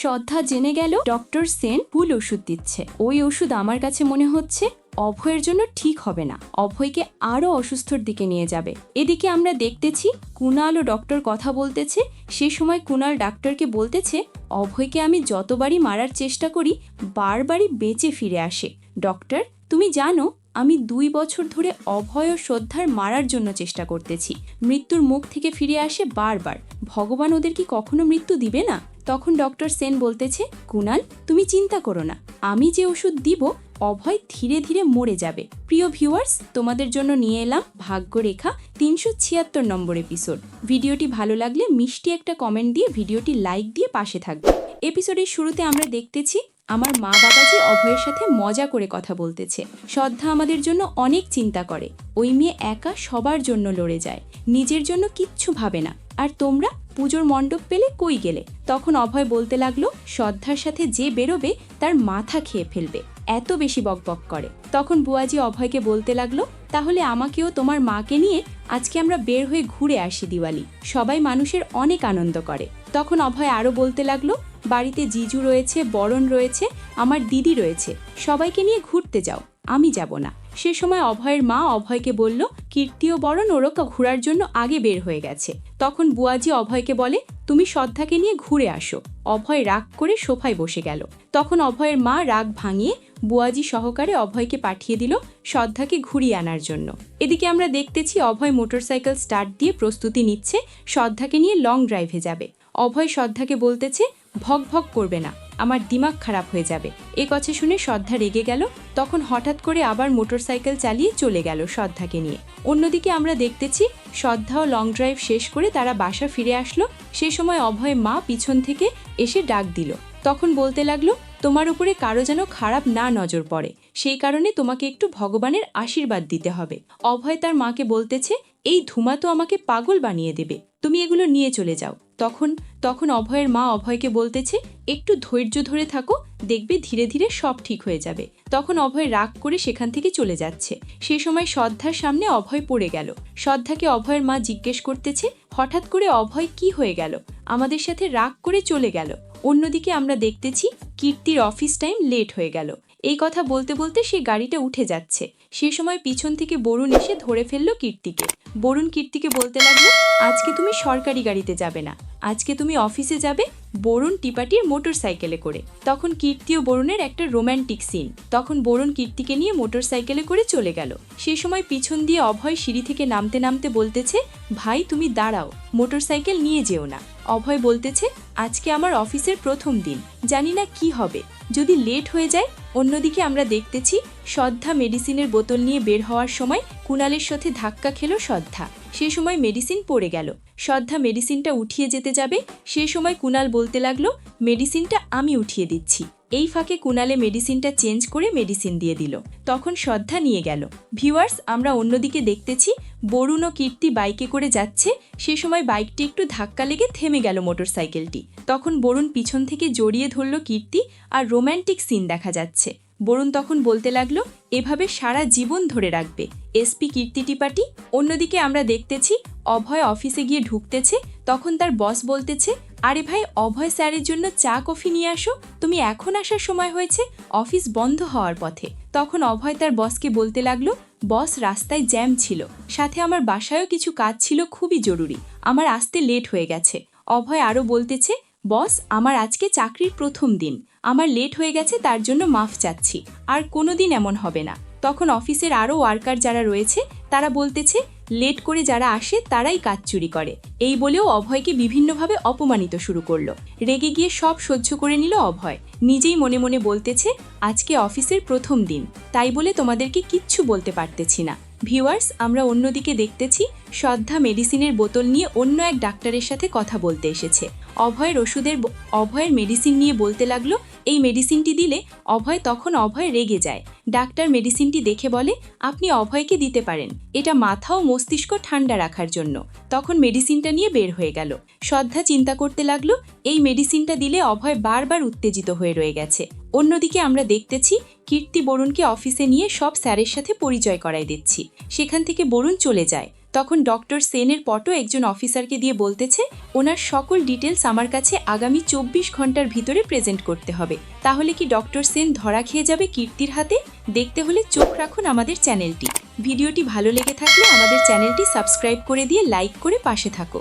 শ্রদ্ধা জেনে গেল ডক্টর সেন ভুল ওষুধ দিচ্ছে। ওই ওষুধ আমার কাছে মনে হচ্ছে অভয়ের জন্য ঠিক হবে না। অভয়কে আরও অসুস্থর দিকে নিয়ে যাবে। এদিকে আমরা দেখতেছি কুণাল ও ডক্টর কথা বলতেছে। সে সময় কুণাল ডাক্তারকে বলতেছে, অভয়কে আমি যতবারই মারার চেষ্টা করি, বারবারই বেঁচে ফিরে আসে। ডক্টর, তুমি জানো আমি দুই বছর ধরে অভয় ও শ্রদ্ধার মারার জন্য চেষ্টা করতেছি। মৃত্যুর মুখ থেকে ফিরে আসে বারবার। ভগবান ওদের কি কখনো মৃত্যু দিবে না? তখন ডক্টর সেন বলতেছে, কুনাল, তুমি চিন্তা করো না। আমি যে ওষুধ দিব, অভয় ধীরে ধীরে মরে যাবে। প্রিয় ভিউয়ার্স, তোমাদের জন্য নিয়ে এলাম ভাগ্যরেখা তিনশো ছিয়াত্তর নম্বর এপিসোড। ভিডিওটি ভালো লাগলে মিষ্টি একটা কমেন্ট দিয়ে ভিডিওটি লাইক দিয়ে পাশে থাকবে। এপিসোডের শুরুতে আমরা দেখতেছি আমার মা বাবাজি অভয়ের সাথে মজা করে কথা বলতেছে। শ্রদ্ধা আমাদের জন্য অনেক চিন্তা করে। ওই মেয়ে একা সবার জন্য লড়ে যায়। নিজের জন্য কিচ্ছু ভাবে না। আর তোমরা পুজোর মণ্ডপ পেলে কই গেলে? তখন অভয় বলতে লাগল, শ্রদ্ধার সাথে যে বেরোবে তার মাথা খেয়ে ফেলবে। এত বেশি বকবক করে। তখন বুয়াজি অভয়কে বলতে লাগল, তাহলে আমাকেও তোমার মাকে নিয়ে আজকে আমরা বের হয়ে ঘুরে আসি দিওয়ালি। সবাই মানুষের অনেক আনন্দ করে। তখন অভয় আরও বলতে লাগল বাড়িতে জিজু রয়েছে, বরণ রয়েছে, আমার দিদি রয়েছে। সবাইকে নিয়ে ঘুরতে যাও, আমি যাব না। সে সময় অভয়ের মা অভয়কে বলল, কীর্তি ও বরণ ওরকা ঘোরার জন্য আগে বের হয়ে গেছে। তখন বুয়াজি অভয়কে বলে, তুমি শ্রদ্ধাকে নিয়ে ঘুরে আসো। অভয় রাগ করে সোফায় বসে গেল। তখন অভয়ের মা রাগ ভাঙিয়ে বুয়াজি সহকারে অভয়কে পাঠিয়ে দিল শ্রদ্ধাকে ঘুরিয়ে আনার জন্য। এদিকে আমরা দেখতেছি অভয় মোটরসাইকেল স্টার্ট দিয়ে প্রস্তুতি নিচ্ছে শ্রদ্ধাকে নিয়ে লং ড্রাইভে যাবে। অভয় শ্রদ্ধাকে বলতেছে ভক ভক করবে না, আমার দিমাগ খারাপ হয়ে যাবে। এ কথা শুনে শ্রদ্ধা রেগে গেল, তখন হঠাৎ করে আবার মোটরসাইকেল চালিয়ে চলে গেল শ্রদ্ধাকে নিয়ে। অন্যদিকে আমরা দেখতেছি শ্রদ্ধাও লং ড্রাইভ শেষ করে তারা বাসা ফিরে আসলো, সে সময় অভয় মা পিছন থেকে এসে ডাক দিল। তখন বলতে লাগল, তোমার উপরে কারও যেন খারাপ না নজর পড়ে, সেই কারণে তোমাকে একটু ভগবানের আশীর্বাদ দিতে হবে। অভয় তার মাকে বলতেছে, এই ধুমা তো আমাকে পাগল বানিয়ে দেবে, তুমি এগুলো নিয়ে চলে যাও। তখন তখন অভয়ের মা অভয়কে বলতেছে, একটু ধৈর্য ধরে থাকো, দেখবে ধীরে ধীরে সব ঠিক হয়ে যাবে। তখন অভয় রাগ করে সেখান থেকে চলে যাচ্ছে। সে সময় শ্রদ্ধার সামনে অভয় পড়ে গেল। শ্রদ্ধাকে অভয়ের মা জিজ্ঞেস করতেছে, হঠাৎ করে অভয় কি হয়ে গেল? আমাদের সাথে রাগ করে চলে গেল। অন্যদিকে আমরা দেখতেছি, কীর্তির অফিস টাইম লেট হয়ে গেল। এই কথা বলতে বলতে সে গাড়িটা উঠে যাচ্ছে। সে সময় পিছন থেকে বরুণ এসে ধরে ফেলল কীর্তিকে। বরুণ কীর্তিকে বলতে লাগল, আজকে তুমি সরকারি গাড়িতে যাবে না। আজকে তুমি অফিসে যাবে বরুণ টিপাটির মোটর সাইকেলে করে। তখন কীর্তি ও বরুণের একটা রোম্যান্টিক সিন। তখন বরুণ কীর্তিকে নিয়ে মোটর সাইকেলে করে চলে গেল। সে সময় পিছন দিয়ে অভয় সিঁড়ি থেকে নামতে নামতে বলতেছে, ভাই, তুমি দাঁড়াও মোটর সাইকেল নিয়ে যেও না। অভয় বলতেছে, আজকে আমার অফিসের প্রথম দিন। জানি না কি হবে। যদি লেট হয়ে যায় অন্যদিকে আমরা দেখতেছি শ্রদ্ধা মেডিসিনের বোতল নিয়ে বের হওয়ার সময় কুণালের সাথে ধাক্কা খেল শ্রদ্ধা সে সময় মেডিসিন পড়ে গেল। শ্রদ্ধা মেডিসিনটা উঠিয়ে যেতে যাবে। সে সময় কুণাল বলতে লাগল, মেডিসিনটা আমি উঠিয়ে দিচ্ছি। এই ফাঁকে কুনালে মেডিসিনটা চেঞ্জ করে মেডিসিন দিয়ে দিল। তখন শ্রদ্ধা নিয়ে গেল। ভিউয়ার্স আমরা অন্যদিকে দেখতেছি, বরুণ ও কীর্তি বাইকে করে যাচ্ছে। সে সময় বাইকটি একটু ধাক্কা লেগে থেমে গেল মোটরসাইকেলটি তখন বরুণ পিছন থেকে জড়িয়ে ধরল কীর্তি আর রোম্যান্টিক সিন দেখা যাচ্ছে। বরুণ তখন বলতে লাগল, এভাবে সারা জীবন ধরে রাখবে। এসপি কীর্তি টিপাটি অন্যদিকে আমরা দেখতেছি, অভয় অফিসে গিয়ে ঢুকতেছে। তখন তার বস বলতেছে আরে ভাই, অভয় স্যারের জন্য চা, কফি নিয়ে আসো। তুমি এখন আসার সময় হয়েছে, অফিস বন্ধ হওয়ার পথে। তখন অভয় তার বসকে বলতে লাগল, বস, রাস্তায় জ্যাম ছিল। সাথে আমার বাসায়ও কিছু কাজ ছিল, খুবই জরুরি। আমার আসতে লেট হয়ে গেছে। অভয় আরও বলতেছে, বস, আমার আজকে চাকরির প্রথম দিন। আমার লেট হয়ে গেছে, তার জন্য মাফ চাচ্ছি। আর কোনো দিন এমন হবে না। তখন অফিসের আরও ওয়ার্কার যারা রয়েছে, তারা বলতেছে লেট করে যারা আসে, তারাই কাজ চুরি করে। এই বলেও অভয়কে বিভিন্নভাবে অপমানিত শুরু করল। রেগে গিয়ে সব সহ্য করে নিল অভয়। নিজেই মনে মনে বলতেছে, আজকে অফিসের প্রথম দিন। তাই বলে তোমাদেরকে কিচ্ছু বলতে পারতেছি না। ভিউয়ার্স, আমরা অন্যদিকে দেখতেছি শ্রদ্ধা মেডিসিনের বোতল নিয়ে অন্য এক ডাক্তারের সাথে কথা বলতে এসেছে। অভয়ের ওষুধের অভয়ের মেডিসিন নিয়ে বলতে লাগল, এই মেডিসিনটি দিলে অভয় তখন অভয় রেগে যায়। ডাক্তার মেডিসিনটি দেখে বলে, আপনি অভয়কে দিতে পারেন। এটা মাথা ও মস্তিষ্ক ঠান্ডা রাখার জন্য। তখন মেডিসিনটা নিয়ে বের হয়ে গেল। শ্রদ্ধা চিন্তা করতে লাগল, এই মেডিসিনটা দিলে অভয় বারবার উত্তেজিত হয়ে রয়ে গেছে। অন্যদিকে আমরা দেখতেছি, কীর্তি বরুণকে অফিসে নিয়ে সব স্যারের সাথে পরিচয় করাই দিচ্ছি। সেখান থেকে বরুণ চলে যায়। তখন ডক্টর সেনের পটো একজন অফিসারকে দিয়ে বলতেছে, ওনার সকল ডিটেলস আমার কাছে আগামী চব্বিশ ঘণ্টার ভিতরে প্রেজেন্ট করতে হবে। তাহলে কি ডক্টর সেন ধরা খেয়ে যাবে কীর্তির হাতে? দেখতে হলে চোখ রাখুন আমাদের চ্যানেলটি। ভিডিওটি ভালো লেগে থাকলে আমাদের চ্যানেলটি সাবস্ক্রাইব করে দিয়ে লাইক করে পাশে থাকো।